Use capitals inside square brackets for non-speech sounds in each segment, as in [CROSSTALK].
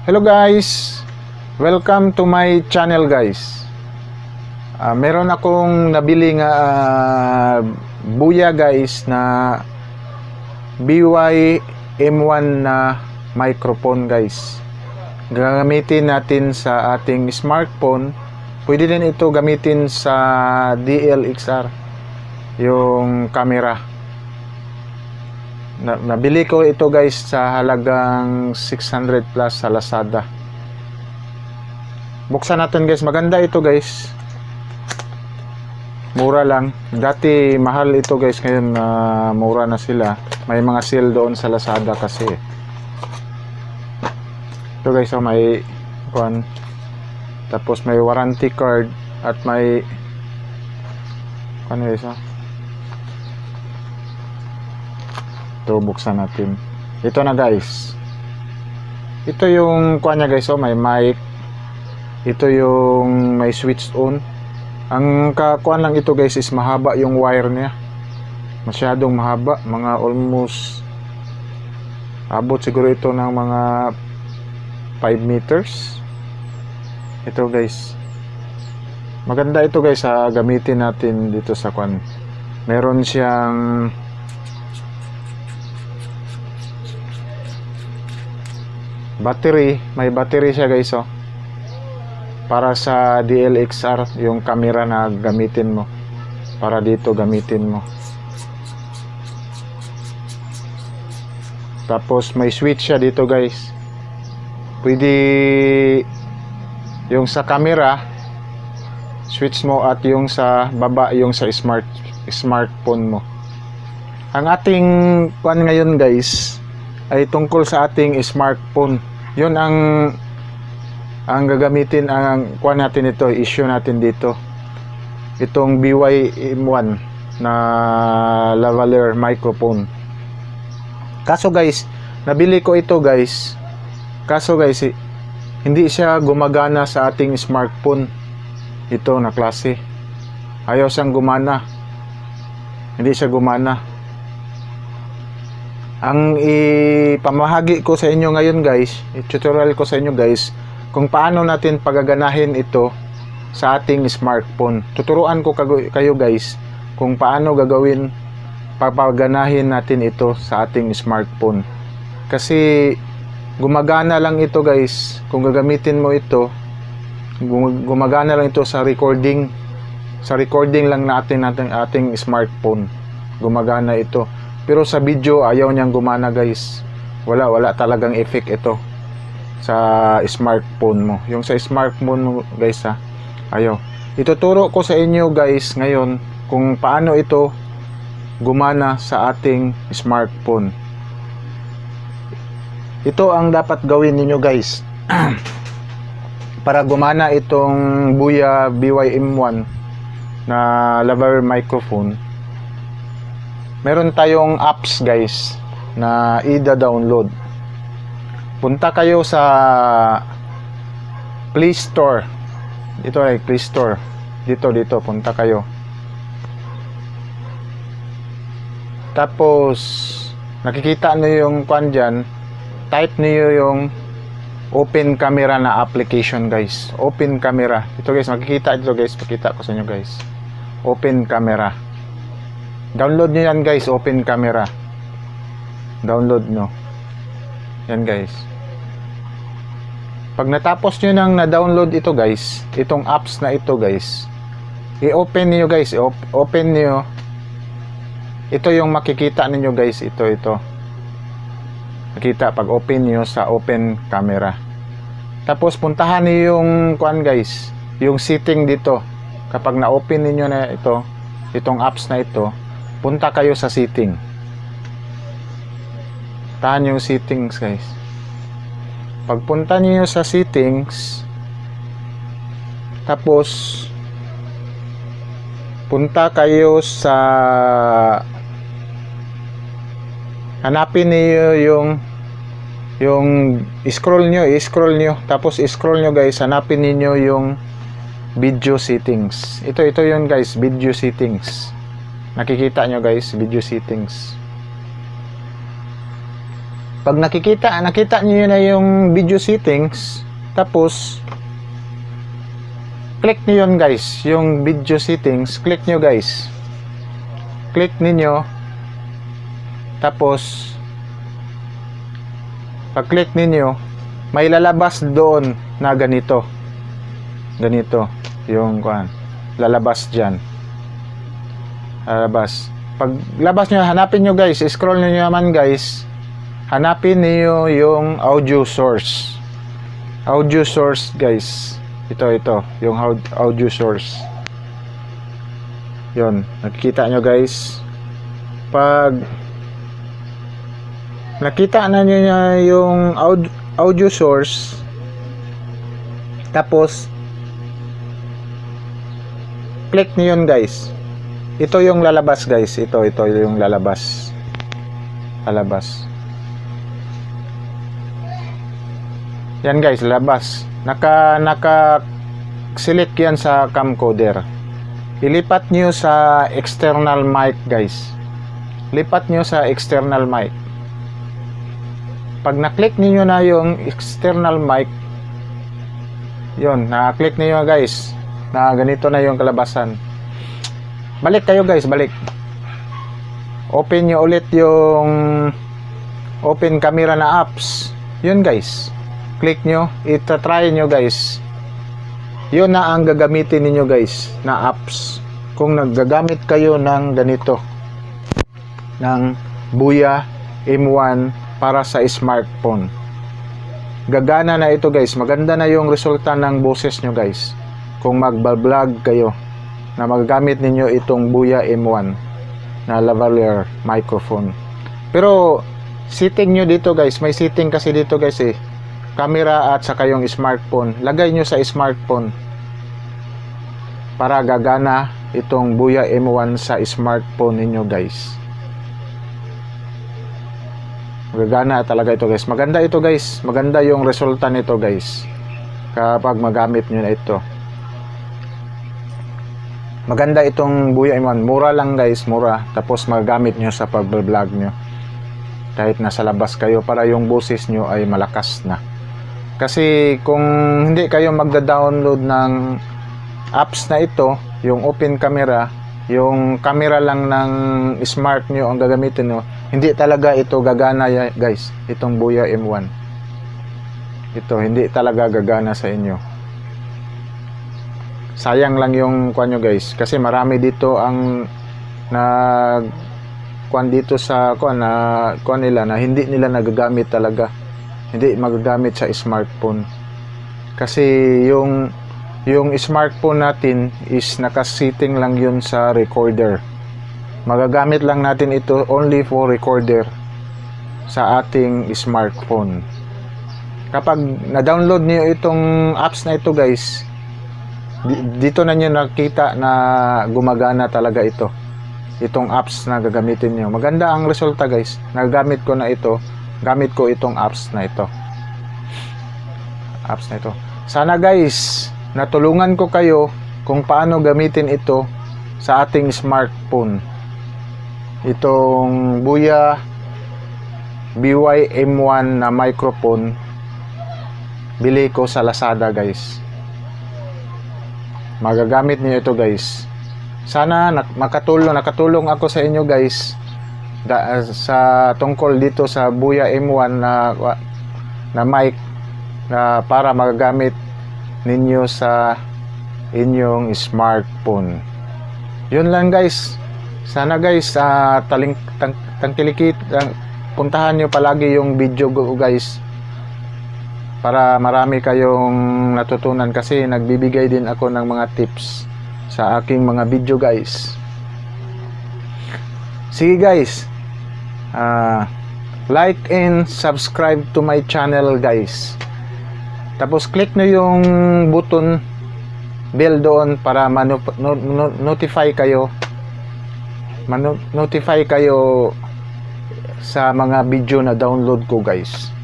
Hello guys! Welcome to my channel guys. Ah, meron akong nabili nga ah, buya guys na BY M1 na microphone guys. Gagamitin natin sa ating smartphone. Pwede din ito gamitin sa DLXR yung camera. Na, nabili ko ito guys sa halagang 600 plus sa Lazada. Buksan natin guys. Maganda ito guys. Mura lang. Dati mahal ito guys. Ngayon na mura na sila. May mga sale doon sa Lazada kasi. Ito guys, oh, may kuan. Tapos may warranty card at may ano guys, oh. Ito, buksan natin. Ito na guys. Ito yung kuha niya guys, oh, may mic. Ito yung may switch on. Ang kakuan lang ito guys is mahaba yung wire niya. Masyadong mahaba, mga almost abot siguro ito ng mga 5 meters. Ito guys. Maganda ito guys sa gamitin natin dito sa kwan. Meron siyang battery, may battery siya guys oh. Para sa DLXR yung camera na gamitin mo. Para dito gamitin mo. Tapos may switch siya dito guys. Pwede yung sa camera switch mo at yung sa baba yung sa smart smartphone mo. Ang ating kuan ngayon guys ay tungkol sa ating smartphone. Yun ang ang gagamitin ang kuan natin ito, issue natin dito. Itong BY-M1 na lavalier microphone. Kaso guys, nabili ko ito guys. Kaso guys, eh, hindi siya gumagana sa ating smartphone. Ito na klase. Ayaw siyang gumana. Hindi siya gumana. Ang ipamahagi ko sa inyo ngayon guys, i-tutorial ko sa inyo guys, kung paano natin pagaganahin ito sa ating smartphone. Tuturuan ko kayo guys kung paano gagawin papaganahin natin ito sa ating smartphone. Kasi gumagana lang ito guys kung gagamitin mo ito gum- gumagana lang ito sa recording sa recording lang natin natin ating smartphone gumagana ito pero sa video ayaw niyang gumana guys. Wala wala talagang effect ito sa smartphone mo. Yung sa smartphone mo guys ha ayaw. Ituturo ko sa inyo guys ngayon kung paano ito gumana sa ating smartphone. Ito ang dapat gawin ninyo guys [CLEARS THROAT] para gumana itong Buya BYM1 na lavalier microphone meron tayong apps guys na i-download punta kayo sa Play Store. Dito ay Play Store. Dito dito punta kayo. Tapos nakikita nyo yung kwan dyan. Type niyo yung open camera na application guys. Open camera. Ito guys makikita. Ito guys pakita ko sa inyo guys. Open camera download nyo yan guys. Open camera. Download nyo. Yan guys. Pag natapos nyo nang na-download ito guys itong apps na ito guys i-open niyo guys. Open niyo ito yung makikita ninyo guys. Ito ito. Nakita pag open nyo sa open camera. Tapos puntahan niyo yung kuan guys yung setting dito. Kapag na-open niyo na ito itong apps na ito punta kayo sa setting tahan yung settings guys. Pagpunta niyo sa settings tapos punta kayo sa hanapin niyo yung yung scroll nyo, i-scroll nyo tapos i-scroll nyo guys, hanapin niyo yung video settings ito, ito yun guys, video settings nakikita nyo guys, video settings. Pag nakikita, nakita niyo na yung video settings, tapos click niyo yun guys, yung video settings, click niyo guys. Click niyo tapos pag click ninyo may lalabas doon na ganito. Ganito yung kuan lalabas diyan lalabas pag labas nyo hanapin nyo guys. Scroll niyo naman guys. Hanapin niyo yung audio source. Audio source guys. Ito ito. Yung au- audio source. Yon nakikita nyo guys. Pag nakita na nyo niya yung audio, audio source tapos click niyo yun guys ito yung lalabas guys. Ito ito yung lalabas. Lalabas. Yan guys lalabas naka naka select yan sa camcorder. Ilipat niyo sa external mic guys. Lipat niyo sa external mic. Pag na-click niyo na yung external mic yon na-click niyo guys na ganito na yung kalabasan balik kayo guys balik. Open nyo ulit yung open camera na apps. Yun guys. Click nyo. Ita-try nyo guys. Yun na ang gagamitin ninyo guys na apps. Kung naggagamit kayo ng ganito ng Buya M1 para sa smartphone. Gagana na ito guys. Maganda na yung resulta ng boses nyo guys. Kung magbablog kayo na magagamit ninyo itong Buya M1 na lavalier microphone pero setting nyo dito guys may setting kasi dito guys eh camera at saka yung smartphone lagay nyo sa smartphone para gagana itong Buya M1 sa smartphone ninyo guys Gagana talaga ito guys. Maganda ito guys. Maganda yung resulta nito guys. Kapag magamit nyo na ito. Maganda itong Buya Iman. Mura lang guys. Mura. Tapos magagamit nyo sa pag-vlog nyo. Kahit nasa labas kayo para yung boses nyo ay malakas na. Kasi kung hindi kayo magda-download ng apps na ito, yung open camera, yung camera lang ng smart nyo ang gagamitin nyo, hindi talaga ito gagana guys, itong Buya M1. Ito, hindi talaga gagana sa inyo. Sayang lang yung kwan nyo guys, kasi marami dito ang nag kwan dito sa kwan na kwan nila na hindi nila nagagamit talaga. Hindi magagamit sa smartphone. Kasi yung yung smartphone natin is nakasiting lang yun sa recorder magagamit lang natin ito only for recorder sa ating smartphone kapag na-download niyo itong apps na ito guys dito na niyo nakita na gumagana talaga ito. Itong apps na gagamitin niyo. Maganda ang resulta guys. Nagagamit ko na ito. Gamit ko itong apps na ito. Apps na ito. Sana guys natulungan ko kayo kung paano gamitin ito sa ating smartphone. Itong Buya BY-M1 na microphone. Bili ko sa Lazada guys magagamit niyo ito guys. Sana nak- makatulong nakatulong ako sa inyo guys da, sa tungkol dito sa Buya M1 na na mic na para magagamit ninyo sa inyong smartphone. Yun lang guys. Sana guys uh, taling tang, tangkilikit tang- puntahan nyo palagi yung video ko guys para marami kayong natutunan kasi nagbibigay din ako ng mga tips sa aking mga video guys. Sige guys. Ah like and subscribe to my channel guys. Tapos click nyo yung button bell doon para notify kayo notify kayo sa mga video na download ko guys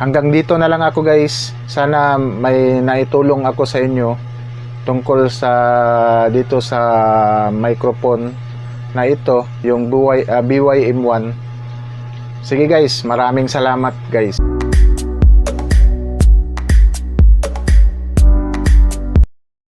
hanggang dito na lang ako guys. Sana may naitulong ako sa inyo tungkol sa dito sa microphone na ito yung BY, ah, BYM1 Sige guys, maraming salamat guys.